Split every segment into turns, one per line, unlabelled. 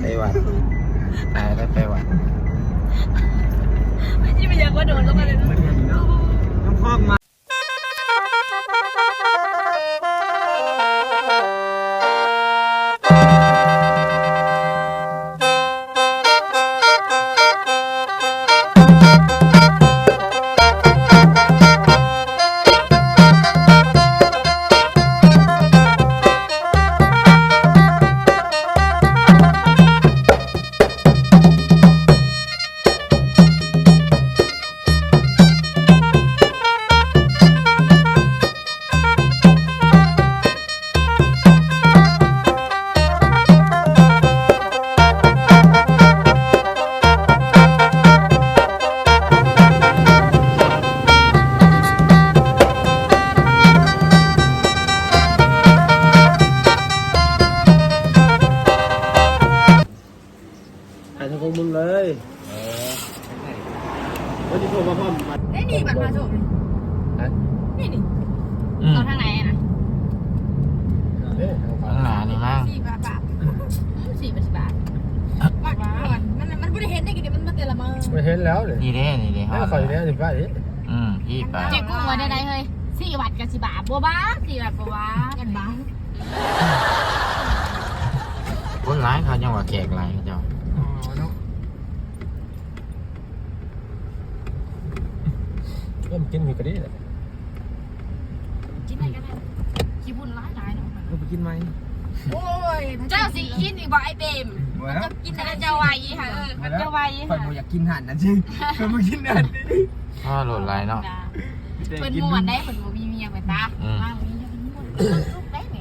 ไปวัดตายได้ไปวัด
ไม่ใช่ไปอยากว่าโดนแล้วมาเลยนะ
น้ำพอกมา
วันนี้โทรมาพร้อมบัตร
ได้นี่บัตรมาส่งนี่นี่
อืม
เอาทางไหนอะนะ
เด้อ
ข้างหน้านี่มั้ง
สี่บาทบาทสี่บาทสิบบาทบัตรมันมันมันไม่ได้เห็นได้กี่เดี๋ยวมันมาเตะละมือ
ไม่เห็นแล้วเลย
นี่เด้นี่เด้
ไม่คอยแล้วสิป้าดิ
อืมพี่ไป
เจ๊กุ้งว่าได้ไรเฮ้ยสี่บาทกับสิบบาทบัวบ้าสี่บาทบัวบ้ากันบ้า
คนร้ายเขายังว่าแขกหลายเขาเจ้า
อ๋อเนาะ เริ่มกินมีกระดิ่งเลย
กินอะไรกันเนี่ยขี้บุญร้ายหลายเนาะ
เราไปกินไหม
โอ้ยเจ้าสิกินอีกบ่ไอเบมจะกินอะไรเจ้าไว้ค่ะเออเจ้าวั
ย
ค่ะ
บ่อยากกินหันนะจริงคอยบ่กินหัน
ข้าโหลดหลายเนาะ
เป็นมวนได้เพิ่นบ่มีเมียไปตา
อืม
มามีเมียเพิ่นม่วนลูกได้ไง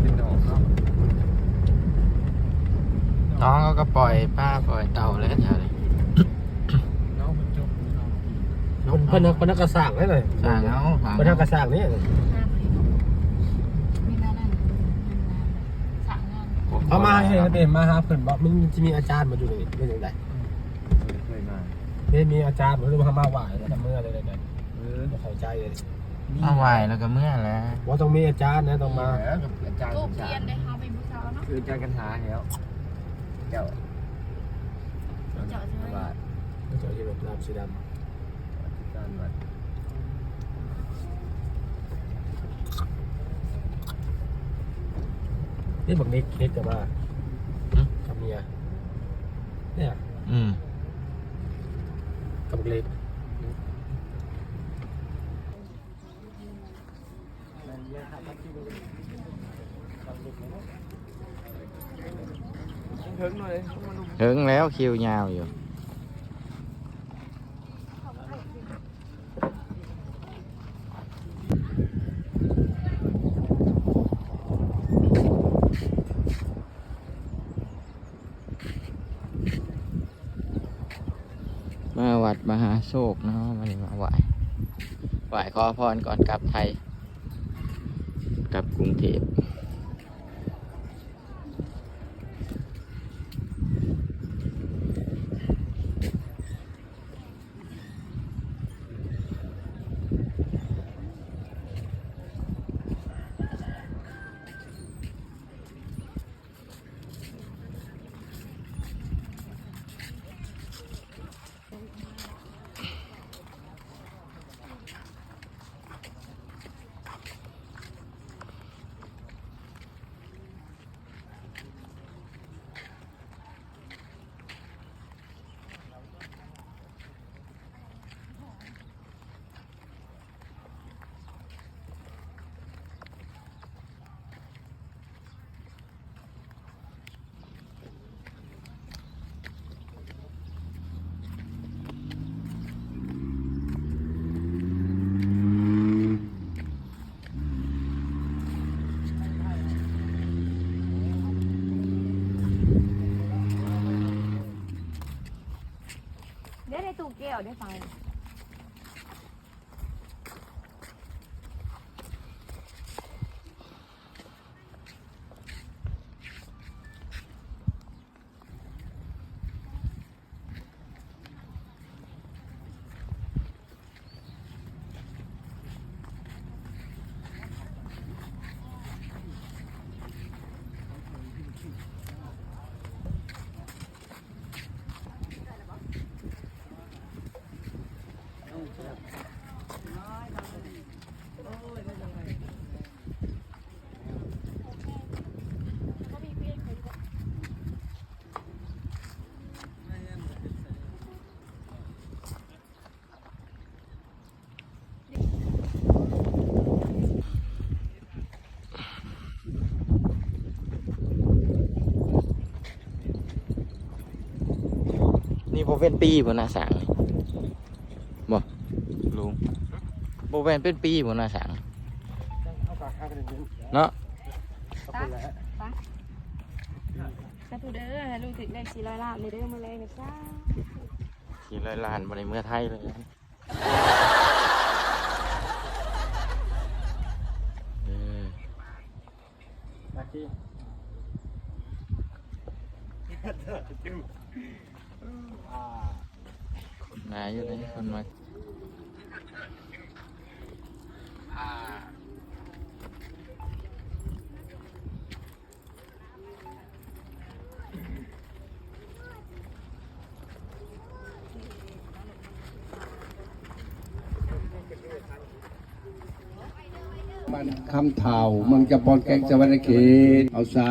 เป็นดอกเนาะ
น้องเขา ก็ปล่อยป้าปล่อยเต่าเลยแถวนี้
น้องมันจบน้องเพิ่นเพิ่นกระสร้างได้เลย
สร้างเอาสร้าง
เพิ่น
เอา
กระสร้างนี่
มีนั่นนั่นสั่งงาน
เอามาให้เต็มมาหาเพิ่นบอกมันจะมีอาจารย์มาอยู่นี่เป็นจังได๋
เคยมา
นี่มีอาจารย์มาหรือว่ามาไหว้แล้วเมื่อเลยเลย
เออ
บ่เข้าใจเลย
เอาไหวแล้วก็เมื่อแล้ว
ว่าต้องมีอาจารย์นะต้องมา
แล้วกับอาจารย์
รู
กั
ป
ญชา
เรียนได้เฮาไปบูชาเนาะ
คืออาจารย์กันหาแล้ว เจ้า
เจ้า
ส
ใช่
บาย
เจ้าที่แบบน้ำสีด
อาจารย์วัดำ
นี่บักนิกนิกกับมากับเมียเนี่ย
อืม
กับบักเล็ก
เถิงหน่อย
ถึงแล้วคิวยาวอยู่ มาวัดมหาโชคเนาะวันมาไหวไหว้ขอพรก่อนกลับไทย กลับกรุงเทพ
ได้ฟัง
บ่เป็นปีบ่น่าสร้างนี่บ่ลุงบ่แม่นเป็นปีบ่น่าสร้าง
เอาปากข้างกันนิดนึง
เนาะ
ขอบคุณแล้ว
สาธุเด้อให้ลูกถึงเลขสี่ร้อยล้านเลยเด้อมาเลยนะจ้า
สี่ร้อยล้านบ่ในเมืองไทยเลยเออ หนาอยู่ไหนคนมา
คำเท่าเมืองจะบอลแกงสวรรค์เขตเอาสา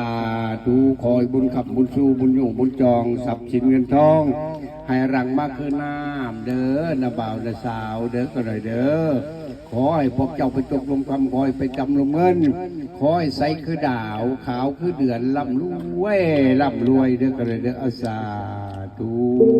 ธุคอยบุญขับบุญสู้บุญยุ่งบุญจองสับสินเงินทองให้รังมากคือน้ำเด้อนาบ่าวนาสาว เด้อก็หน่อยเด้อขอให้พวกเจ้าไปตกลงคำคอยไปจำลงเงิน ขอให้ใสคือดาวขาวคือเดือนร่ำรวยร่ำรวยเด้อก็เลยเด้ออาสาธุ